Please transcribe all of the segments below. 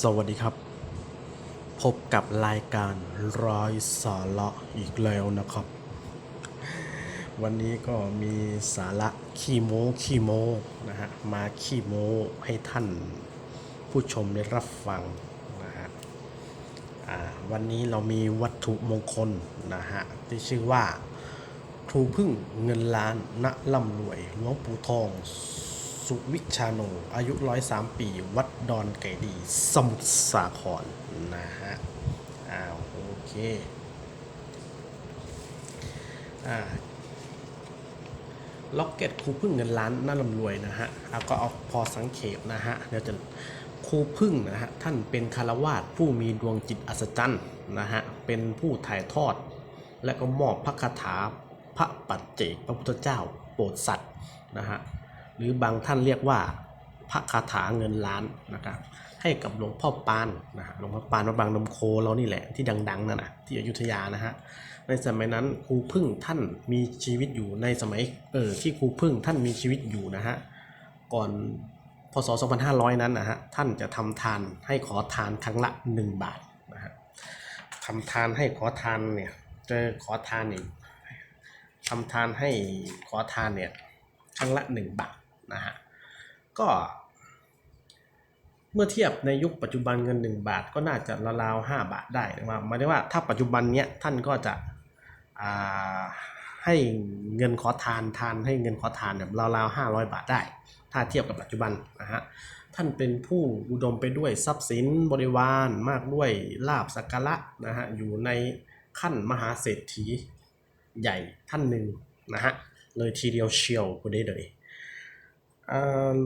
สวัสดีครับ พบกับรายการร้อยสาระอีกแล้วนะครับ วันนี้ก็มีสาระขี้โม้ขี้โม้นะฮะมาขี้โม้ให้ท่านผู้ชมได้รับฟังนะฮะวันนี้เรามีวัตถุมงคลนะฮะที่ชื่อว่าครูพึ่งเงินล้านณล่ำรวยหลวงปู่ทอง สุวิชาโน อายุร้อยสามปี วัดดอนไก่ดี สมุทรสาครนะฮะอ้าวโอเคอ่าล็อกเก็ตครูพึ่งเงินล้านน่าร่ำรวยนะฮะเอาก็เอาพอสังเขปนะฮะเดี๋ยวจะครูพึ่งนะฮะท่านเป็นคารวาสผู้มีดวงจิตอัศจรรย์นะฮะเป็นผู้ถ่ายทอด และก็มอบพระคาถาพระปัจเจกพระพุทธเจ้าโปรดสัตว์นะฮะ หรือบางท่านเรียกว่าพระคาถาเงินล้านนะครับให้กับหลวงพ่อปานนะฮะหลวงพ่อปานวัดบางนมโคเรานี่แหละที่ดังๆนั่นนะที่อยุธยานะฮะในสมัยนั้นครูพึ่งท่านมีชีวิตอยู่ในสมัยเออที่ครูพึ่งท่านมีชีวิตอยู่นะฮะก่อนพศ 2500 นั้นนะฮะท่านจะทำทานให้ขอทานครั้งละ 1 บาทนะฮะทำทานให้ขอทานเนี่ยเจอขอทานเนี่ยทำทานให้ขอทานเนี่ยครั้งละหนึ่งบาท นะฮะก็ เมื่อเทียบในยุคปัจจุบันเงิน 1 บาทก็น่าจะราวๆ5บาทได้นะครับหมายถึงว่าถ้าปัจจุบันเนี้ยท่านก็จะให้เงินขอทานทานให้เงินขอทานเนี่ยราวๆ500บาทได้ ถ้าเทียบกับปัจจุบันนะฮะท่านเป็นผู้อุดมไปด้วยทรัพย์สินบริวารมากด้วยลาบสักการะนะฮะอยู่ในขั้นมหาเศรษฐีใหญ่ท่านหนึ่งนะฮะเลยทีเดียวเชียวกูได้เลย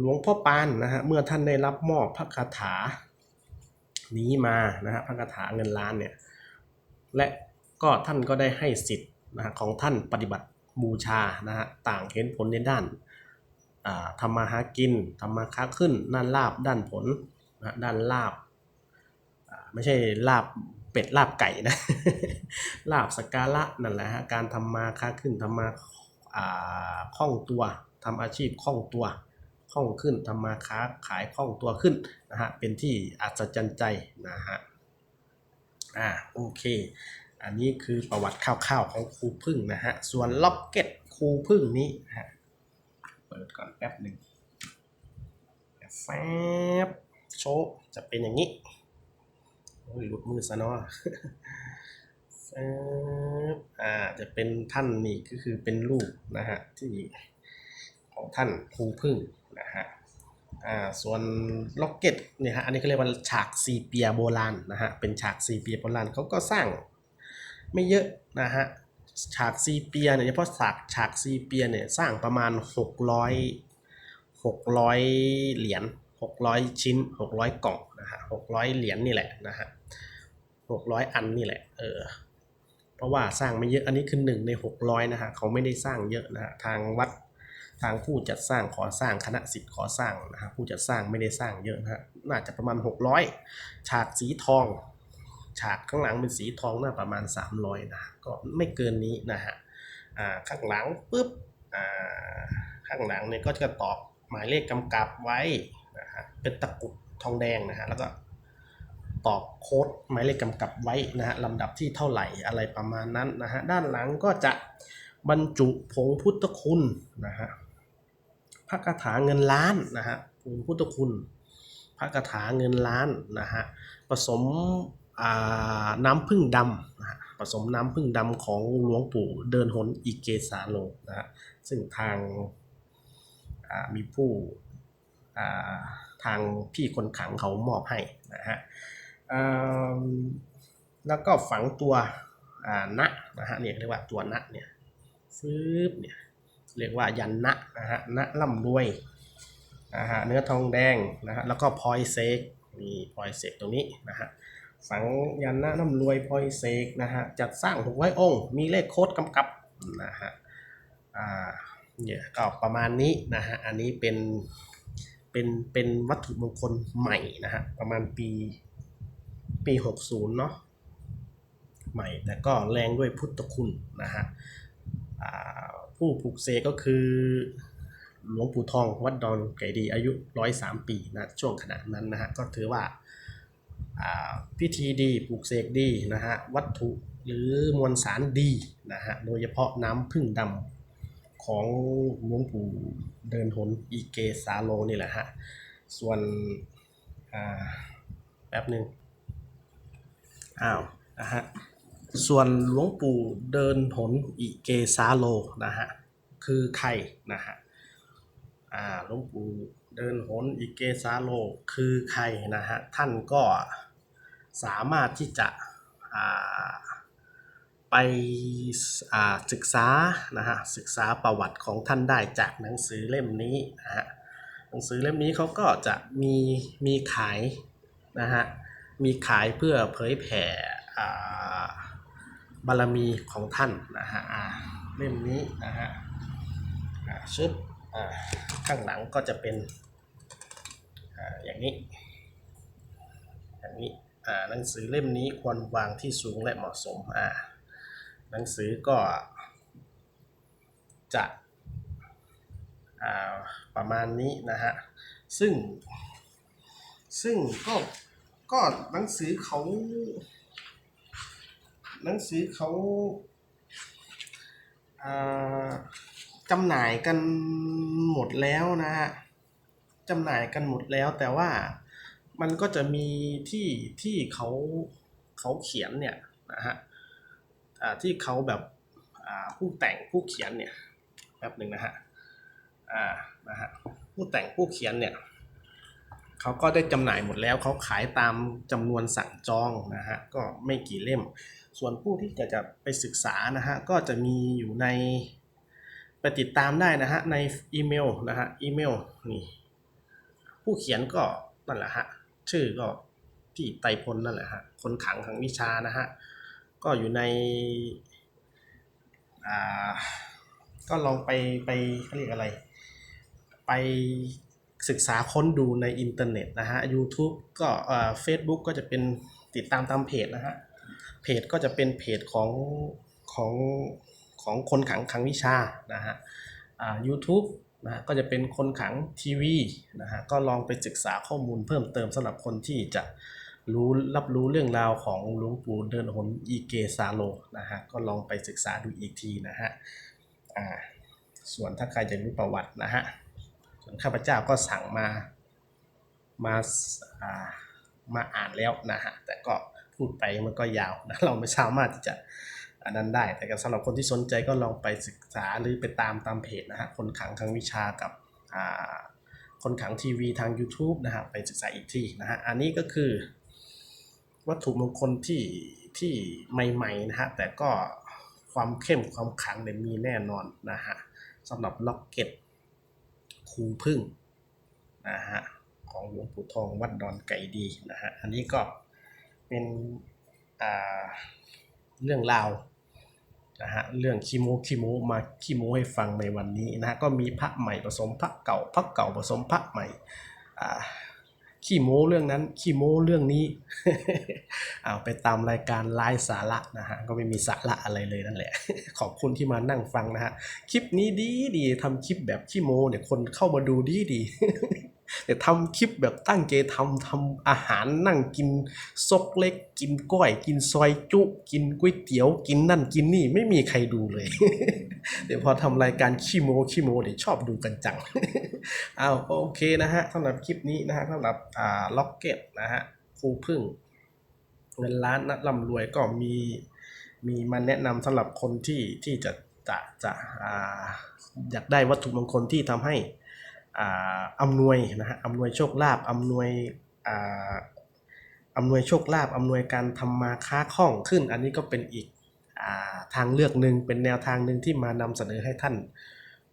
หลวงพ่อปานนะฮะเมื่อท่านได้รับมอบพระคาถานี้มานะฮะพระคาถาเงินล้านเนี่ยและก็ท่านก็ได้ให้สิทธิ์นะฮะของท่านปฏิบัติบูชานะฮะต่างเห็นผลในด้านอ่าทำมาหากินทำมาค้าขึ้นด้านลาบด้านผลนะด้านลาบไม่ใช่ลาบเป็ดลาบไก่นะลาบสกการะนั่นแหละฮะการทำมาค้าขึ้นทำมาอ่าคล่องตัวทำอาชีพคล่องตัว คล่องขึ้นทำมาค้าขายคล่องตัวขึ้นนะฮะเป็นที่อัศจรรย์ใจนะฮะอ่าโอเคอันนี้คือประวัติคร่าวๆของครูพึ่งนะฮะ ส่วนล็อกเก็ตครูพึ่งนี้ฮะ เปิดก่อนแป๊บหนึ่งแฟบโชว์จะเป็นอย่างนี้โอ้ยหลุดมือซะเนาะแฟบอ่า จะเป็นท่านนี่ก็คือเป็นรูปนะฮะที่ของท่านครูพึ่ง นะฮะอ่าส่วนล็อกเก็ตเนี่ยฮะอันนี้เขาเรียกว่าฉากซีเปียโบราณนะฮะเป็นฉากซีเปียโบราณเขาก็สร้างไม่เยอะนะฮะฉากซีเปียเนี่ยเฉพาะฉากฉากซีเปียเนี่ยสร้างประมาณ 600 600 เหรียญ600 ชิ้น 600 กล่องนะฮะ600 เหรียญนี่แหละนะฮะ600 อันนี่แหละเออเพราะว่าสร้างไม่เยอะอันนี้คือหนึ่งใน 600นะฮะเขาไม่ได้สร้างเยอะนะฮะทางวัด ทางผู้จัดสร้างขอสร้างคณะสิทธิ์ขอสร้างนะฮะผู้จัดสร้างไม่ได้สร้างเยอะนะฮะน่าจะประมาณ 600 ฉากสีทอง ฉากข้างหลังเป็นสีทองน่าประมาณ 300นะก็ไม่เกินนี้นะฮะอ่าข้างหลังปุ๊บอ่าข้างหลังเนี่ยก็จะตอกหมายเลขกำกับไว้นะฮะเป็นตะกุดทองแดงนะฮะแล้วก็ตอกโค้ดหมายเลขกำกับไว้นะฮะลำดับที่เท่าไหร่อะไรประมาณนั้นนะฮะด้านหลังก็จะบรรจุผงพุทธคุณนะฮะ ระคาถาเงินล้านนะฮะผงพุทธคุณ พระคาถาเงินล้านนะฮะผสมน้ำพึ่งดำนะฮะผสมน้ำพึ่งดำของหลวงปู่เดินหนอีเกสาโลนะฮะซึ่งทางามีผู้ทางพี่คนขังเขามอบให้นะฮะแล้วก็ฝังตัวอ่าณนะฮะเนี่ยเรียกว่าตัวณเนี่ยฟืบเนี่ย เรียกว่ายันณนะฮะณร่ำรวยนะฮะเนื้อทองแดงนะฮะแล้วก็พลอยเซกมีพลอยเซกตรงนี้นะฮะฝังยันน้าน้ำรวยพลอยเซกนะฮะจัดสร้างหกร้อยองค์ มีเลขโค้ดกำกับนะฮะอ่าเนี่ยก็ประมาณนี้นะฮะอันนี้เป็นเป็นเป็นวัตถุมงคลใหม่นะฮะประมาณปีปีหกศูนย์เนาะใหม่แต่ก็แรงด้วยพุทธคุณนะฮะ ผู้ปลูกเสกก็คือหลวงปู่ทองวัดดอนไก่ดีอายุร้อยสามปีนะช่วงขณะนั้นนะฮะก็ถือว่าพิธีดีปลูกเสกดีนะฮะวัตถุหรือมวลสารดีนะฮะโดยเฉพาะน้ำพึ่งดำของหลวงปู่เดินหนอีเกสาโลนี่แหละฮะส่วนแป๊บหนึ่งอ้าวนะฮะ ส่วนหลวงปู่เดินหนอีเกสาโลนะฮะคือใครนะฮะอ่าหลวงปู่เดินหนอิเกสาโลคือใครนะฮะท่านก็สามารถที่จะอ่าไปอ่าศึกษานะฮะศึกษาประวัติของท่านได้จากหนังสือเล่มนี้นะฮะหนังสือเล่มนี้เขาก็จะมีมีขายนะฮะมีขายเพื่อเผยแผ่อ่า บารมีของท่านนะฮะเล่มนี้นะฮะอ่าชึบอ่าข้างหลังก็จะเป็นอย่างนี้อย่างนี้หนังสือเล่มนี้ควรวางที่สูงและเหมาะสมอ่าหนังสือก็จะประมาณนี้นะฮะซึ่งซึ่งก็ก็หนังสือเขา หนังสือเขาจำหน่ายกันหมดแล้วนะฮะจำหน่ายกันหมดแล้ว แต่ว่ามันก็จะมีที่ที่เขาเขาเขียนเนี่ยนะฮะที่เขาแบบผู้แต่งผู้เขียนเนี่ยแป๊บหนึ่งนะฮะอ่านะฮะผู้แต่งผู้เขียนเนี่ยเขาก็ได้จำหน่ายหมดแล้วเขาขายตามจำนวนสั่งจองนะฮะก็ไม่กี่เล่ม ส่วนผู้ที่จะจะไปศึกษานะฮะก็จะมีอยู่ในไปติดตามได้นะฮะในอีเมลนะฮะอีเมลนี่ผู้เขียนก็นั่นแหละฮะชื่อก็พี่ไตพลนั่นแหละฮะคนขังทางวิชานะฮะก็อยู่ในอ่าก็ลองไปไปเขาเรียกอะไร ไปศึกษาค้นดูในอินเทอร์เน็ตนะฮะ YouTube ก็เอ่อ Facebook ก็จะเป็นติดตามตามเพจนะฮะ เพจก็จะเป็นเพจของของของคนขังขังวิชานะฮะอ่า YouTube นะฮะก็จะเป็นคนขังทีวีนะฮะก็ลองไปศึกษาข้อมูลเพิ่มเติมสำหรับคนที่จะรู้รับรู้เรื่องราวของหลวงปู่เดินหนอีเกซาโลนะฮะก็ลองไปศึกษาดูอีกทีนะฮะอ่าส่วนถ้าใครจะรู้ประวัตินะฮะส่วนข้าพเจ้าก็สั่งมามาอ่ามาอ่านแล้วนะฮะแต่ก็ พูดไปมันก็ยาวนะเราไม่สามารถที่จะอันนั้นได้ แต่สำหรับคนที่สนใจก็ลองไปศึกษาหรือไปตามตามเพจนะฮะคนขังทางวิชากับคนขังทีวีทาง YouTube นะฮะไปศึกษาอีกที่นะฮะอันนี้ก็คือ วัตถุมงคลที่ที่ใหม่ๆนะฮะแต่ก็ความเข้มความขังเนี่ยมีแน่นอนนะฮะสำหรับล็อกเก็ตคูพึ่งนะฮะของหลวงปู่ทองวัดดอนไก่ดีนะฮะอันนี้ก็ เป็นเรื่องราวนะฮะเรื่องขี้โมขี้โมมาขี้โมให้ฟังในวันนี้นะฮะก็มีพระใหม่ผสมพระเก่าพระเก่าผสมพระใหม่อ่าขี้โมเรื่องนั้นขี้โมเรื่องนี้เอาไปตามรายการไลฟ์สาระนะฮะก็ไม่มีสาระอะไรเลยนั่นแหละ ขอบคุณที่มานั่งฟังนะฮะคลิปนี้ดีดีทำคลิปแบบขี้โมเนี่ยคนเข้ามาดูดีดี แต่ทำคลิปแบบตั้งใจทำทำอาหารนั่งกินซกเล็ก กินก้อย กินซอยจุ กินก๋วยเตี๋ยว กินนั่นกินนี่ไม่มีใครดูเลย เดี๋ยวพอทำรายการขี้โมขี้โมเดี๋ยวชอบดูกันจังอ้าวโอเคนะฮะสำหรับคลิปนี้นะฮะสำหรับอ่าล็อกเก็ตนะฮะครูพึ่งเงินล้านนะร่ำรวยก็มีมีมาแนะนำสำหรับคนที่ที่จะจะจะอ่าอยากได้วัตถุมงคลที่ทำให้ อ่าอำนวยนะฮะอำนวยโชคลาภอำนวยอ่าอำนวยโชคลาภอำนวยการทำมาค้าคล่องขึ้น อันนี้ก็เป็นอีกอ่าทางเลือกหนึ่งเป็นแนวทางหนึ่งที่มานำเสนอให้ท่าน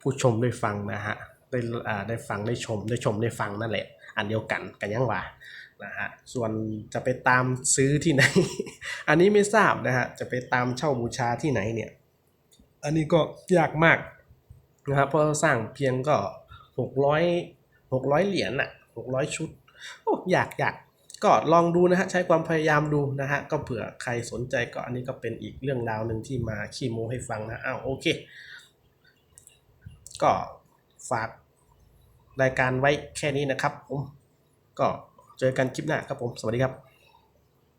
ผู้ชมได้ฟังนะฮะได้ได้ฟังได้ชมได้ชมได้ฟังนั่นแหละ อันเดียวกันกันยังว่านะฮะส่วนจะไปตามซื้อที่ไหน อันนี้ไม่ทราบนะฮะจะไปตามเช่าบูชาที่ไหนเนี่ย อันนี้ก็ยากมากนะครับเพราะสร้างเพียงก็ หกร้อยหกร้อยเหรียญน่ะหกร้อยชุดโอ้อยากอยากก็ลองดูนะฮะใช้ความพยายามดูนะฮะก็เผื่อใครสนใจก็อันนี้ก็เป็นอีกเรื่องราวหนึ่งที่มาขี้โม้ให้ฟังนะอ้าวโอเค ก็ฝากรายการไว้แค่นี้นะครับผมก็เจอกันคลิปหน้าครับผม สวัสดีครับ